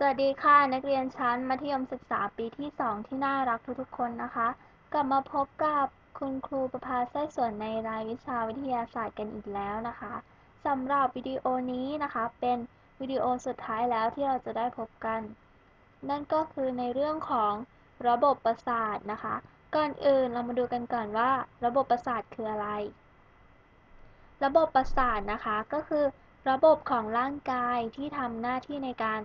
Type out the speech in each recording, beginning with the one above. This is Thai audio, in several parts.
สวัสดีค่ะ นักเรียนชั้นมัธยมศึกษาปีที่ 2 ที่น่ารักทุกๆคนนะคะ กลับมาพบกับคุณครูประภาไส้ส่วนในรายวิชาวิทยาศาสตร์กันอีกแล้วนะคะสำหรับวิดีโอนี้นะคะเป็นวิดีโอสุดท้ายแล้วที่เราจะได้พบกัน นั่นก็คือในเรื่องของระบบประสาทนะคะ ก่อนอื่นเรามาดูกันก่อนว่า ระบบประสาทคืออะไร ระบบประสาทนะคะก็คือ ระบบของร่างกายที่ทำหน้าที่ในการ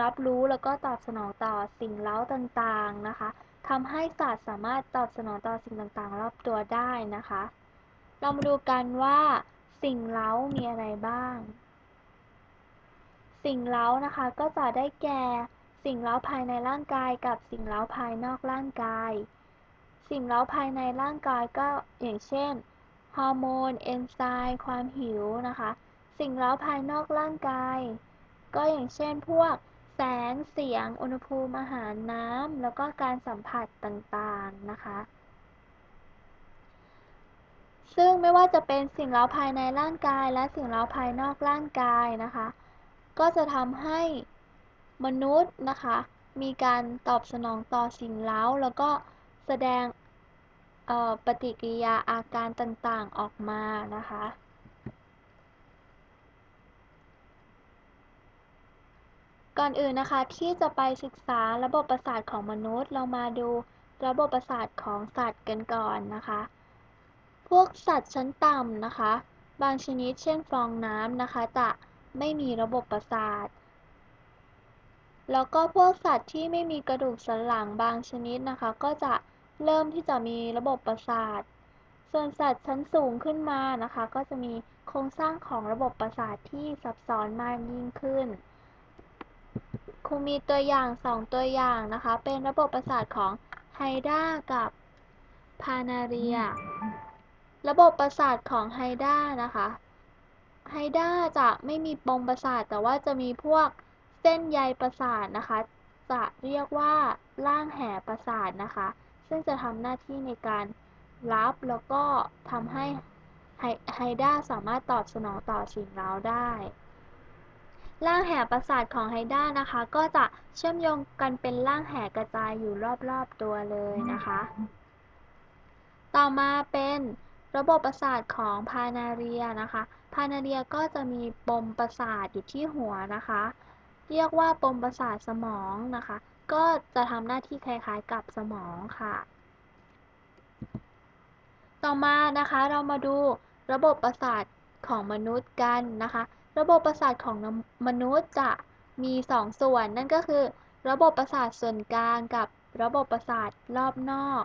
รับรู้แล้วก็ตอบสนองต่อสิ่งเล้าต่างๆนะคะทำให้สัตว์สามารถตอบสนองต่อสิ่งต่างๆ รอบตัวได้นะคะ เรามาดูกันว่าสิ่งเล้ามีอะไรบ้าง สิ่งเล้านะคะก็จะได้แก่สิ่งเล้าภายในร่างกายกับสิ่งเล้าภายนอกร่างกาย สิ่งเล้าภายในร่างกายก็อย่างเช่นฮอร์โมนเอนไซม์ความหิวนะคะ สิ่งเล้าภายนอกร่างกาย ก็อย่างเช่นพวก แสง เสียง อุณหภูมิอาหารน้ำ แล้วก็การสัมผัสต่างๆ นะคะ ซึ่งไม่ว่าจะเป็นสิ่งเล้าภายในร่างกาย และสิ่งเล้าภายนอกร่างกายนะคะ ก็จะทำให้มนุษย์นะคะ มีการตอบสนองต่อสิ่งเล้า แล้วก็แสดงปฏิกิริยาอาการต่างๆออกมานะคะ ก่อนอื่นนะคะที่จะไปศึกษาระบบประสาทของมนุษย์ เรามาดูระบบประสาทของสัตว์กันก่อนนะคะ พวกสัตว์ชั้นต่ำนะคะ บางชนิดเช่นฟองน้ำนะคะ จะไม่มีระบบประสาท แล้วก็พวกสัตว์ที่ไม่มีกระดูกสันหลังบางชนิดนะคะ ก็จะเริ่มที่จะมีระบบประสาท ส่วนสัตว์ชั้นสูงขึ้นมานะคะ ก็จะมีโครงสร้างของระบบประสาทที่ซับซ้อนมากยิ่งขึ้น รูมีตัวอย่างสองตัวอย่างนะคะ เป็นระบบประสาทของไฮด้ากับพานาเรีย ระบบประสาทของไฮด้านะคะไฮด้าจะไม่มีปมประสาท แต่ว่าจะมีพวกเส้นใยประสาทนะคะ จะเรียกว่าล่างแห่ประสาทนะคะ ซึ่งจะทำหน้าที่ในการรับแล้วก็ทำให้ไฮด้าสามารถตอบสนองต่อสิ่งเร้าได้ ร่างแห่ประสาทของไฮด้านะคะ ก็จะเชื่อมโยงกันเป็นร่างแห่กระจายอยู่รอบๆตัวเลยนะคะ ต่อมาเป็นระบบประสาทของพานาเรียนะคะ พานาเรียก็จะมีปมประสาทอยู่ที่หัวนะคะ เรียกว่าปมประสาทสมองนะคะ ก็จะทำหน้าที่คล้ายๆกับสมองค่ะ ต่อมานะคะเรามาดูระบบประสาทของมนุษย์กันนะคะ ระบบประสาทของมนุษย์จะมี2ส่วน นั่นก็คือ ระบบประสาทส่วนกลางกับระบบประสาทรอบนอก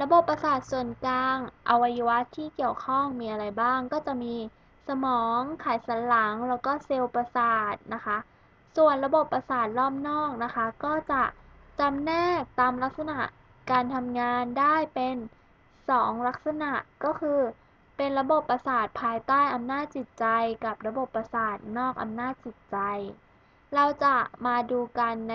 ระบบประสาทส่วนกลาง อวัยวะที่เกี่ยวข้องมีอะไรบ้าง ก็จะมีสมอง ไขสันหลัง แล้วก็เซลล์ประสาทนะคะ ส่วนระบบประสาทรอบนอกนะคะ ก็จะจำแนกตามลักษณะการทำงานได้เป็น 2 ลักษณะก็คือ เป็นระบบประสาทภายใต้อำนาจจิตใจ กับระบบประสาทนอกอำนาจจิตใจ เราจะมาดูกันใน